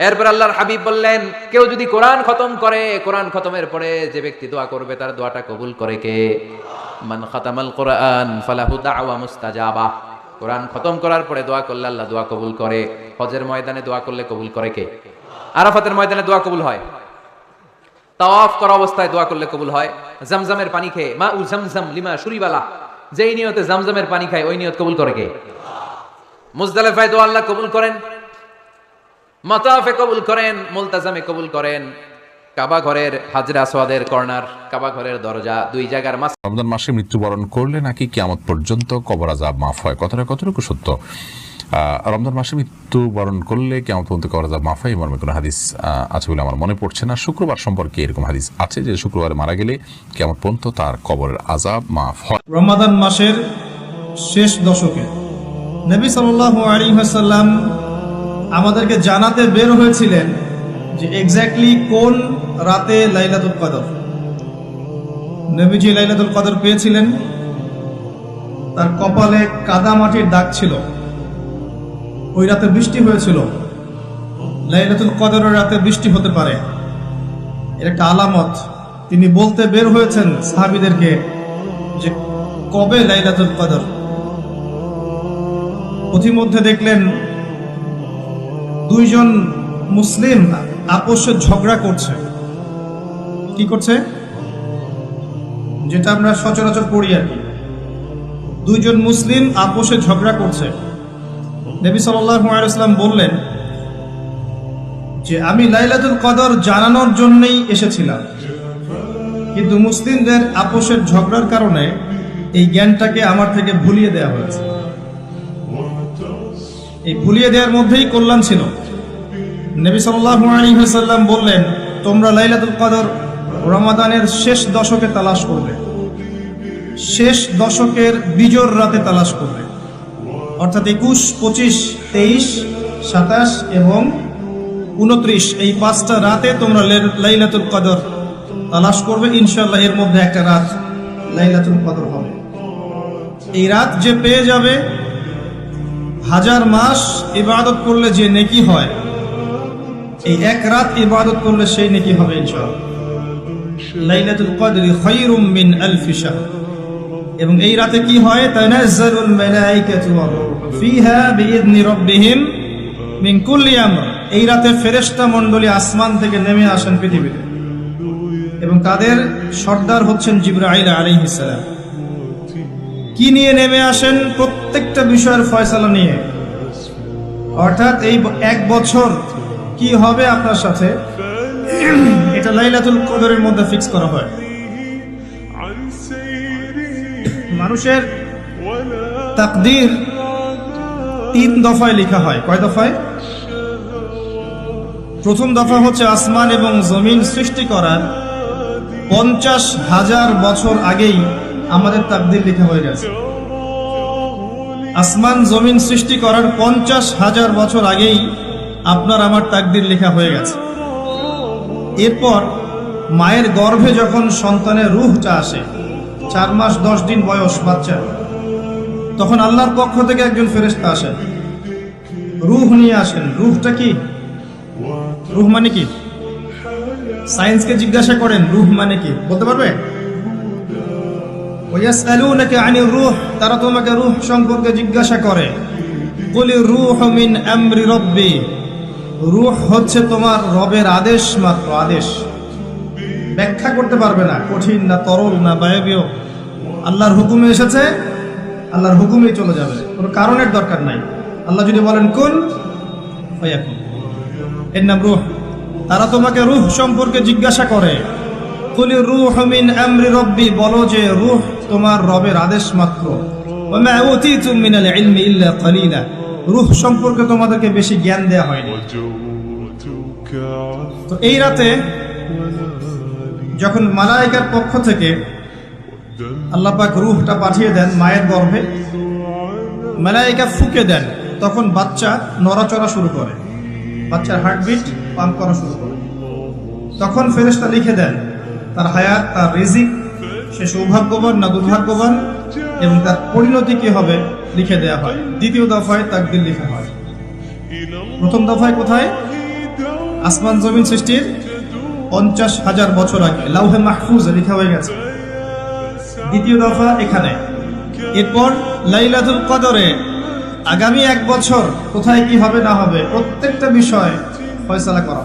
এরপর আল্লাহর হাবিব বললেন, কেউ যদি কোরআন খতম করে, কোরআন খতমের পরে যে ব্যক্তি দোয়া করবে, তার দোয়াটা কবুল করে কে? মান খাতামাল কোরআন, ফালাহু দাওয়া মুস্তাজাবা। কোরআন খতম করার পরে দোয়া করলে আল্লাহ দোয়া কবুল করে। হজের ময়দানে দোয়া করলে কবুল করে কে? আরাফাতের ময়দানে দোয়া কবুল হয়। তাওয়াফ করা অবস্থায় দোয়া করলে কবুল হয়। জামজামের পানি খেয়ে, মা উ জামজাম লিমা সুরিবালা যেই নিয়তে জামজামের পানি খায়, ওই নিয়ত কবুল করে কে? মুজদালেফায় দোয়া আল্লাহ কবুল করেন। মাতাফে কবুল করেন মুলতাজামে কবুল করেন। কাবা ঘরের হাজরা সোয়াদের কর্নার কাবা ঘরের দরজা দুই জায়গার মাস রমজান মাসে মৃত্যুবরণ করলে নাকি কিয়ামত পর্যন্ত কবর আজাব মাফ হয়? কথাটা কতটুকু সত্য? রমজান মাসে মৃত্যুবরণ করলে কেমন পর্যন্ত কবর আজাব মাফ হয় মর্মে কোনো হাদিস আছে বলে আমার মনে পড়ছে না। শুক্রবার সম্পর্কে এরকম হাদিস আছে যে শুক্রবারে মারা গেলে কেমন পর্যন্ত তার কবরের আজাব মাফ হয়। রমাদান মাসের শেষ দশকে নবী সাল্লাল্লাহু আলী হাসাল্লাম আমাদেরকে জানাতে বের হয়েছিলেন যে এক্স্যাক্টলি কোন রাতে লাইলাতুল কদর। নবীজি লাইলাতুল কদর পেয়েছিলেন। তার কপালে কাদা মাটির দাগ ছিল। ওই রাতে বৃষ্টি হয়েছিল। লাইলাতুল কদরের রাতে বৃষ্টি হতে পারে। এর একটা আলামত। তিনি বলতে বের হয়েছেন সাহাবিদেরকে যে কবে লাইলাতুল কদর। পথিমধ্যে দেখলেন দুইজন মুসলিম আপোষে ঝগড়া করছে। কি করছে? যেটা আমরা সচরাচর পড়ি আর কি। দুইজন মুসলিম আপোষে ঝগড়া করছে। নবী সাল্লাম বললেন যে, আমি লাইলাতুল কদর জানানোর জন্যই এসেছিলাম। কিন্তু মুসলিমদের আপোষের ঝগড়ার কারণে এই জ্ঞানটাকে আমার থেকে ভুলিয়ে দেওয়া হয়েছে। এই ভুলিয়ে দেওয়ার মধ্যেই কল্যাণ ছিল। নবী সাল্লাম বললেন, তোমরা লাইলাতুল কদর রমাদানের শেষ দশকে তালাশ করবে। শেষ দশকের বিজোর রাতে তালাশ করবে। অর্থাৎ একুশ, পঁচিশ, তেইশ, সাতাশ এবং উনত্রিশ এই পাঁচটা রাতে তোমরা লাইলাতুল কদর তালাশ করবে। ইনশাল্লাহ এর মধ্যে একটা রাত লাইলাতুল কদর হবে। এই রাত যে পেয়ে যাবে হাজার মাস ইবাদত করলে যে নেকি হয়, এই এক রাত ইবাদত করলে সেই নেকি হবে মিন এবং এই রাতে কি হয়? এই রাতে ফেরেশতা মণ্ডলী আসমান থেকে নেমে আসেন পৃথিবীতে। এবং তাদের সর্দার হচ্ছেন জিব্রাইল আলাইহিস সালাম। কি নিয়ে নেমে আসেন? প্রত্যেকটা বিষয়ের ফয়সালা নিয়ে। অর্থাৎ এই এক বছর কি হবে আপনার সাথে? এটা লাইলাতুল কদরের মধ্যে ফিক্স করা হয়। মানুষের তাকদির তিন দফায় লেখা হয়। কয় দফায়? প্রথম দফা হচ্ছে আসমান এবং জমিন সৃষ্টি করার পঞ্চাশ হাজার বছর আগেই আমাদের তাকদির লেখা হয়ে গেছে। আসমান জমিন সৃষ্টি করার পঞ্চাশ হাজার বছর আগেই আপনার আমার তাকদির লেখা হয়ে গেছে। এরপর মায়ের গর্ভে যখন সন্তানের রুহটা আসে, চার মাস দশ দিন বয়স বাচ্চা, তখন আল্লাহর পক্ষ থেকে একজন ফেরেশতা আসেন। রুহ নিয়ে আসেন। রুহটা কি? রুহ মানে কি? সায়েন্সকে জিজ্ঞাসা করেন, রুহ মানে কি? বলতে পারবে? রূহ, তারা তোমাকে রুহ সম্পর্কে জিজ্ঞাসা করে। কুলি রূহ মিন আমরি রব্বি, রূহ হচ্ছে তোমার রবের আদেশ মাত্র আদেশ। ব্যাখ্যা করতে পারবে না, কঠিন না তরল না বায়বীয় আল্লাহর হুকুমে এসেছে, আল্লাহর হুকুমেই চলে যাবে, কোনো কারণের দরকার নাই। আল্লাহ যদি বলেন কোন এর নাম রূহ। তারা তোমাকে রুহ সম্পর্কে জিজ্ঞাসা করে। কুলি রুহ মিন আমরি রব্বি, বলো যে রুহ তোমার রবের আদেশ মাত্র। রূহ সম্পর্কে তোমাদেরকে বেশি জ্ঞান দেয়া হয়নি। তো এই রাতে যখন মালাইকার পক্ষ থেকে আল্লাহ পাক রুহটা পাঠিয়ে দেন মায়ের গর্ভে, মেলাইকা ফুকে দেন, তখন বাচ্চা নড়াচড়া শুরু করে। বাচ্চার হার্টবিট পাম্প করা শুরু করে। তখন ফেরেশতা লিখে দেন, তার হায়াত, তার রিজিক, সে সৌভাগ্যবান না দুর্ভাগ্যবান, এবং তার পরিণতি কি হবে লিখে দেয়া হয়। দ্বিতীয় দফায় তাকদির লেখা হয়। প্রথম দফায় কোথায়? আসমান জমিন সৃষ্টির পঞ্চাশ হাজার বছর আগে। লাউহে মাহফুজ লেখা হয়ে গেছে। দ্বিতীয় দফা এখানে। এরপর লাইলাতুল কদরে। আগামী এক বছর কোথায় কি হবে না হবে প্রত্যেকটা বিষয় ফয়সালা করা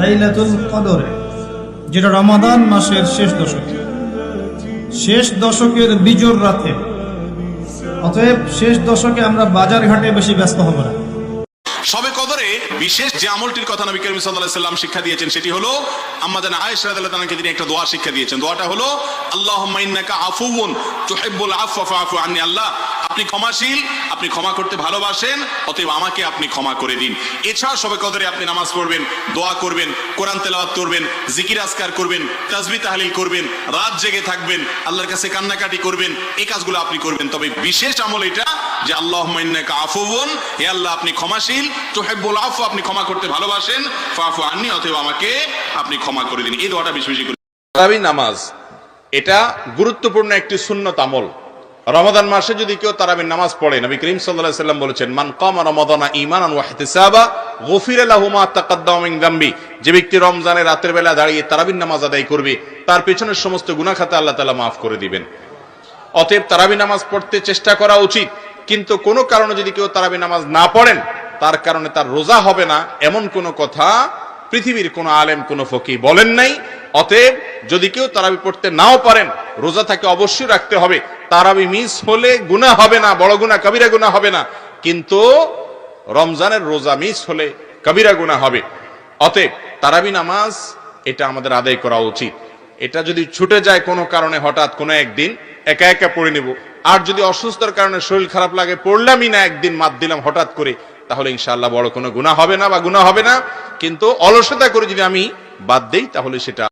লাইলাতুল কদরে, যেটা রমাদান মাসের শেষ দশকে। শেষ দশকের বিজোর রাতে। অতএব শেষ দশকে আমরা বাজার ঘাটে বেশি ব্যস্ত হব না। সবে কদরে বিশেষ যে আমলটির কথা নবী করিম সাল্লাল্লাহু সাল্লাম শিক্ষা দিয়েছেন, সেটি হলো আম্মা জানা আয়েশা রাদিয়াল্লাহু তাআলাকে তিনি একটা দোয়া শিক্ষা দিয়েছেন। দোয়াটা হলো, আল্লাহুম্মা ইন্নাকা আফুউন তুহিব্বুল আফওয়া ফাআফু আন্নি আল্লাহ। আপনি ক্ষমাশীল, আপনি ক্ষমা করতে ভালোবাসেন, অতএব আমাকে আপনি ক্ষমা করে দিন। এছাড়া সবে কদরে আপনি নামাজ পড়বেন, দোয়া করবেন, কোরআন তেলাওয়াত করবেন, জিকির আজকার করবেন, তাসবিহ তাহলিল করবেন, রাত জেগে থাকবেন, আল্লাহর কাছে কান্নাকাটি করবেন, এই কাজগুলো আপনি করবেন। তবে বিশেষ আমল এটা যে, আল্লাহুম্মা ইন্নাকা আফুউন হে আল্লাহ আপনি ক্ষমাশীল, তুহিব্বুল আফওয়া আপনি ক্ষমা করতে ভালোবাসেন, ফাআফু আন্নি অতএব আমাকে আপনি ক্ষমা করে দিন। এই দোয়াটা বেশি বেশি করে নামাজ, এটা গুরুত্বপূর্ণ একটি সুন্নত আমল। রমাদান মাসে যদি কেউ তারাবির নামাজ পড়ে, নবী করিম আলাইহি সাল্লাম বলেছেন, মান কম রমাদানা ইমান ওয়া ইহতিসাবা, গুফিরা লাহু মা তাকাদ্দামা মিন যে ব্যক্তি রমজানের রাতের বেলা দাঁড়িয়ে তারাবির নামাজ আদায় করবে, তার পেছনের সমস্ত গুনাহ খাতা আল্লাহ তালা মাফ করে দিবেন। অতএব তারাবি নামাজ পড়তে চেষ্টা করা উচিত, কিন্তু কোনো কারণে যদি কেউ তারাবি নামাজ না পড়েন, তার কারণে তার রোজা হবে না, এমন কোনো কথা পৃথিবীর কোনো আলেম, কোনো ফকি বলেন নাই। অতএব যদি কেউ তারাবি পড়তে নাও পারেন, রোজা তাকে অবশ্যই রাখতে হবে। তারাবি মিস হলে গুনাহ হবে না, বড় গুনাহ, কবিরা গুনাহ হবে না। কিন্তু রমজানের রোজা মিস হলে কবিরা গুনাহ হবে। অতএব তারাবি নামাজ, এটা আমাদের আদায় করা উচিত। এটা যদি ছুটে যায় কোনো কারণে, হঠাৎ কোনো একদিন, একা একা পড়ে নেব। আর যদি অসুস্থতার কারণে শরীর খারাপ লাগে, পড়লামই না একদিন মাত দিলাম হঠাৎ করে। তাহলে ইনশাআল্লাহ বড় কোনো গুণা হবে না বা গুণা হবে না। কিন্তু অলসতা করে যদি আমি বাদ দেই, তাহলে সেটা